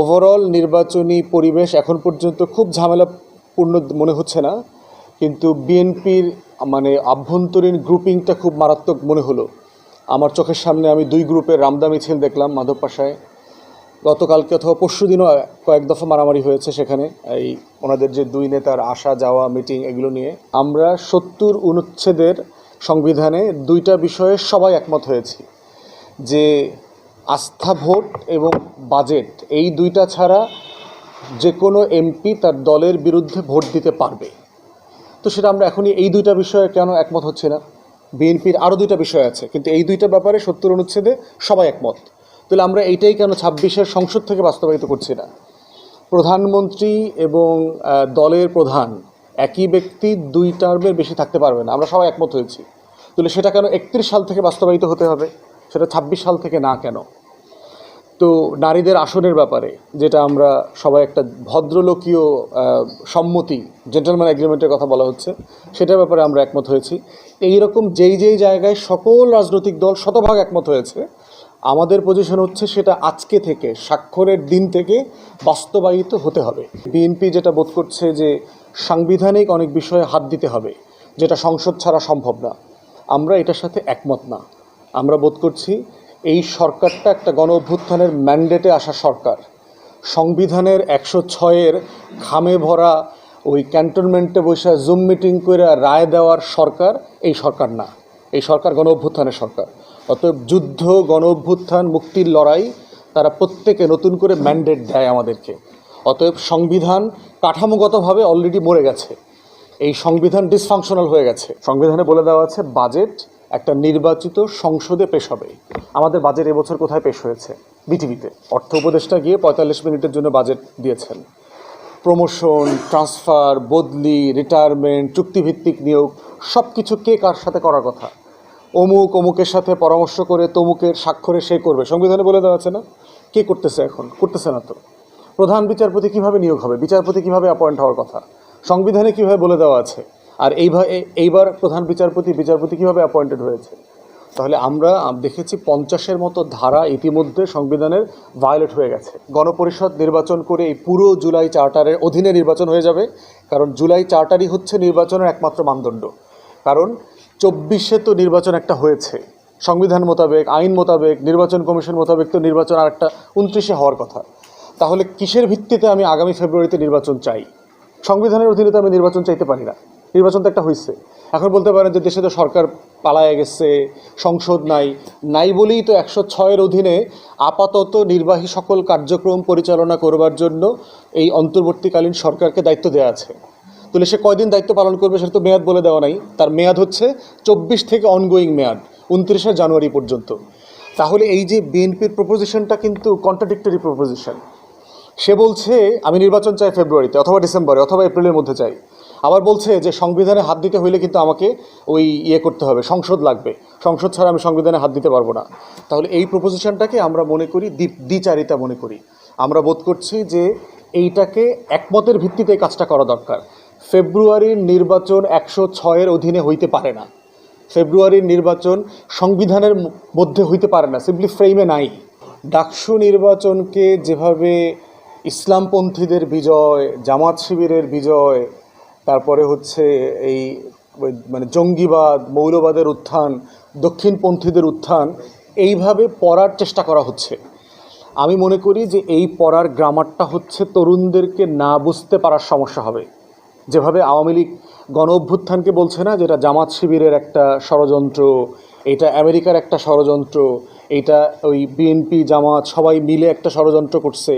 Overall নির্বাচনী পরিবেশ এখন পর্যন্ত খুব ঝামেলাপূর্ণ মনে হচ্ছে না, কিন্তু বিএনপির মানে আভ্যন্তরীণ গ্রুপিংটা খুব মারাত্মক মনে হলো। আমার চোখের সামনে আমি দুই গ্রুপের রামদা মিছিল দেখলাম মাধব পাশায়। গতকালকে অথবা পরশু দিনও কয়েক দফা মারামারি হয়েছে সেখানে, এই ওনাদের যে দুই নেতার আসা, যাওয়া মিটিং এগুলো নিয়ে। আমরা সত্তর অনুচ্ছেদের সংবিধানে দুইটা বিষয়ে সবাই একমত হয়েছি যে আস্থা ভোট এবং বাজেট, এই দুইটা ছাড়া যে কোনো এমপি তার দলের বিরুদ্ধে ভোট দিতে পারবে। তো সেটা আমরা এখনই এই দুইটা বিষয়ে কেন একমত হচ্ছে না? বিএনপির আরও দুইটা বিষয় আছে, কিন্তু এই দুইটা ব্যাপারে সত্তর অনুচ্ছেদে সবাই একমত। তাহলে আমরা এইটাই কেন ছাব্বিশের সংসদ থেকে বাস্তবায়িত করছি না? প্রধানমন্ত্রী এবং দলের প্রধান একই ব্যক্তি দুই টার্মের বেশি থাকতে পারবে না, আমরা সবাই একমত হয়েছি। তাহলে সেটা কেন একত্রিশ সাল থেকে বাস্তবায়িত হতে হবে? সেটা ছাব্বিশ সাল থেকে না কেন? তো নারীদের আসনের ব্যাপারে, যেটা আমরা সবাই একটা ভদ্রলোকীয় সম্মতি জেন্টেলম্যান এগ্রিমেন্টের কথা বলা হচ্ছে, সেটার ব্যাপারে আমরা একমত হয়েছি। এই রকম যেই যেই জায়গায় সকল রাজনৈতিক দল শতভাগ একমত হয়েছে, আমাদের পজিশন হচ্ছে সেটা আজকে থেকে, স্বাক্ষরের দিন থেকে বাস্তবায়িত হতে হবে। বিএনপি যেটা বোধ করছে যে সাংবিধানিক অনেক বিষয়ে হাত দিতে হবে, যেটা সংসদ ছাড়া সম্ভব না। আমরা এটার সাথে একমত না। আমরা বোধ করছি এই সরকারটা একটা গণ অভ্যুত্থানের ম্যান্ডেটে আসা সরকার। সংবিধানের একশো ছয়ের খামে ভরা ওই ক্যান্টনমেন্টে বসে জুম মিটিং করে রায় দেওয়ার সরকার এই সরকার না। এই সরকার গণ অভ্যুত্থানের সরকার। অতএব যুদ্ধ গণ অভ্যুত্থান মুক্তির লড়াই তারা প্রত্যেকে নতুন করে ম্যান্ডেট দেয় আমাদেরকে। অতএব সংবিধান কাঠামোগতভাবে অলরেডি মরে গেছে। এই সংবিধান ডিসফাংশনাল হয়ে গেছে। সংবিধানে বলে দেওয়া আছে বাজেট একটা নির্বাচিত সংসদে পেশ হবে। আমাদের বাজেট এবছর কোথায় পেশ হয়েছে? বিটিভিতে অর্থ উপদেষ্টা গিয়ে পঁয়তাল্লিশ মিনিটের জন্য বাজেট দিয়েছেন। প্রমোশন ট্রান্সফার বদলি রিটায়ারমেন্ট চুক্তিভিত্তিক নিয়োগ সব কিছু কে কার সাথে করার কথা? অমুক অমুকের সাথে পরামর্শ করে তমুকের স্বাক্ষরে সে করবে। সংবিধানে বলে দেওয়া আছে না? কে করতেছে এখন? করতেছে না তো। প্রধান বিচারপতি কীভাবে নিয়োগ হবে? বিচারপতি কীভাবে অ্যাপয়েন্ট হওয়ার কথা? সংবিধানে কীভাবে বলে দেওয়া আছে? আর এইভাবে, এইবার প্রধান বিচারপতি বিচারপতি কীভাবে অ্যাপয়েন্টেড হয়েছে? তাহলে আমরা দেখেছি পঞ্চাশের মতো ধারা ইতিমধ্যে সংবিধানের ভায়োলেট হয়ে গেছে। গণপরিষদ নির্বাচন করে এই পুরো জুলাই চার্টারের অধীনে নির্বাচন হয়ে যাবে, কারণ জুলাই চার্টারই হচ্ছে নির্বাচনের একমাত্র মানদণ্ড। কারণ চব্বিশে তো নির্বাচন একটা হয়েছে, সংবিধান মোতাবেক, আইন মোতাবেক, নির্বাচন কমিশন মোতাবেক তো নির্বাচন আর একটা উনত্রিশে হওয়ার কথা। তাহলে কিসের ভিত্তিতে আমি আগামী ফেব্রুয়ারিতে নির্বাচন চাই? সংবিধানের অধীনে তো আমি নির্বাচন চাইতে পারি না। নির্বাচন তো একটা হয়েছে এখন বলতে পারেন যে দেশে তো সরকার পালায় গেছে, সংসদ নাই। নাই বলেই তো একশো ছয়ের অধীনে আপাতত নির্বাহী সকল কার্যক্রম পরিচালনা করবার জন্য এই অন্তর্বর্তীকালীন সরকারকে দায়িত্ব দেওয়া আছে। তাহলে সে কয়দিন দায়িত্ব পালন করবে সেটা তো মেয়াদ বলে দেওয়া নাই। তার মেয়াদ হচ্ছে চব্বিশ থেকে অনগোয়িং মেয়াদ, উনত্রিশে জানুয়ারি পর্যন্ত। তাহলে এই যে বিএনপির প্রপোজিশনটা কিন্তু কন্ট্রাডিক্টরি প্রপোজিশন সে বলছে, আমি নির্বাচন চাই ফেব্রুয়ারিতে অথবা ডিসেম্বরে অথবা এপ্রিলের মধ্যে চাই। আবার বলছে যে সংবিধানে হাত দিতে হইলে কিন্তু আমাকে ওই ইয়ে করতে হবে, সংসদ লাগবে। সংসদ ছাড়া আমি সংবিধানে হাত দিতে পারব না। তাহলে এই প্রপোজিশনটাকে আমরা মনে করি দ্বি, দ্বিচারিতা মনে করি। আমরা বোধ করছি যে এইটাকে একমতের ভিত্তিতে কাজটা করা দরকার। ফেব্রুয়ারির নির্বাচন একশো ছয়ের অধীনে হইতে পারে না। ফেব্রুয়ারির নির্বাচন সংবিধানের মধ্যে হইতে পারে না সিম্পলি ফ্রেমে নাই। ডাকসু নির্বাচনকে যেভাবে ইসলামপন্থীদের বিজয়, জামাত শিবিরের বিজয় তারপরে হচ্ছে এই মানে জঙ্গিবাদ, মৌলবাদের উত্থান, দক্ষিণপন্থীদের উত্থান, এইভাবে পড়ার চেষ্টা করা হচ্ছে। আমি মনে করি যে এই পড়ার গ্রামারটা হচ্ছে তরুণদেরকে না বুঝতে পারার সমস্যা হবে। যেভাবে আওয়ামী লীগ গণ অভ্যুত্থানকে বলছে না, যেটা জামাত শিবিরের একটা ষড়যন্ত্র, এটা আমেরিকার একটা ষড়যন্ত্র, এটা ওই বিএনপি, জামাত সবাই মিলে একটা ষড়যন্ত্র করছে।